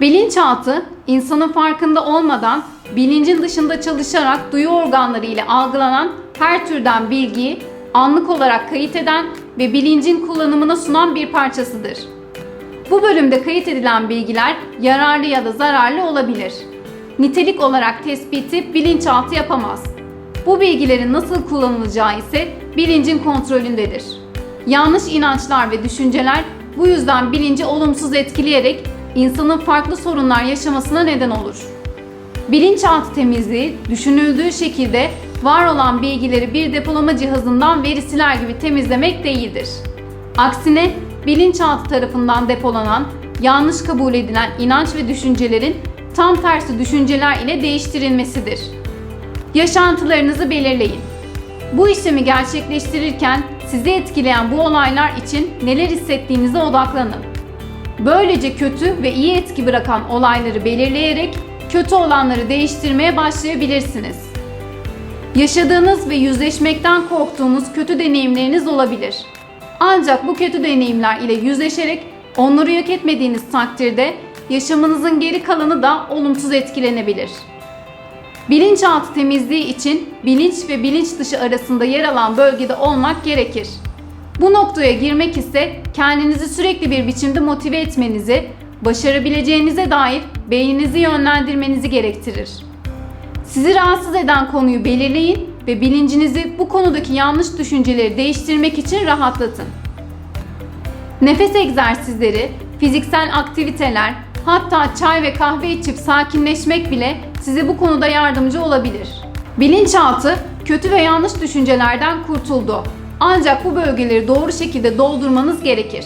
Bilinçaltı, insanın farkında olmadan bilincin dışında çalışarak duyu organları ile algılanan her türden bilgiyi anlık olarak kayıt eden ve bilincin kullanımına sunan bir parçasıdır. Bu bölümde kayıt edilen bilgiler yararlı ya da zararlı olabilir. Nitelik olarak tespiti bilinçaltı yapamaz. Bu bilgilerin nasıl kullanılacağı ise bilincin kontrolündedir. Yanlış inançlar ve düşünceler bu yüzden bilinci olumsuz etkileyerek insanın farklı sorunlar yaşamasına neden olur. Bilinçaltı temizliği düşünüldüğü şekilde var olan bilgileri bir depolama cihazından veri siler gibi temizlemek değildir. Aksine bilinçaltı tarafından depolanan, yanlış kabul edilen inanç ve düşüncelerin tam tersi düşünceler ile değiştirilmesidir. Yaşantılarınızı belirleyin. Bu işlemi gerçekleştirirken sizi etkileyen bu olaylar için neler hissettiğinize odaklanın. Böylece kötü ve iyi etki bırakan olayları belirleyerek kötü olanları değiştirmeye başlayabilirsiniz. Yaşadığınız ve yüzleşmekten korktuğunuz kötü deneyimleriniz olabilir. Ancak bu kötü deneyimler ile yüzleşerek onları yok etmediğiniz takdirde yaşamınızın geri kalanı da olumsuz etkilenebilir. Bilinçaltı temizliği için bilinç ve bilinç dışı arasında yer alan bölgede olmak gerekir. Bu noktaya girmek ise kendinizi sürekli bir biçimde motive etmenizi, başarabileceğinize dair beyninizi yönlendirmenizi gerektirir. Sizi rahatsız eden konuyu belirleyin ve bilincinizi bu konudaki yanlış düşünceleri değiştirmek için rahatlatın. Nefes egzersizleri, fiziksel aktiviteler, hatta çay ve kahve içip sakinleşmek bile size bu konuda yardımcı olabilir. Bilinçaltı kötü ve yanlış düşüncelerden kurtuldu. Ancak bu bölgeleri doğru şekilde doldurmanız gerekir.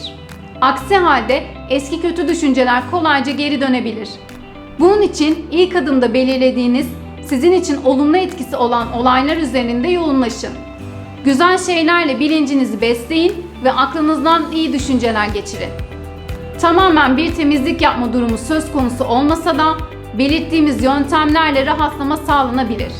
Aksi halde eski kötü düşünceler kolayca geri dönebilir. Bunun için ilk adımda belirlediğiniz sizin için olumlu etkisi olan olaylar üzerinde yoğunlaşın. Güzel şeylerle bilincinizi besleyin ve aklınızdan iyi düşünceler geçirin. Tamamen bir temizlik yapma durumu söz konusu olmasa da belirttiğimiz yöntemlerle rahatlama sağlanabilir.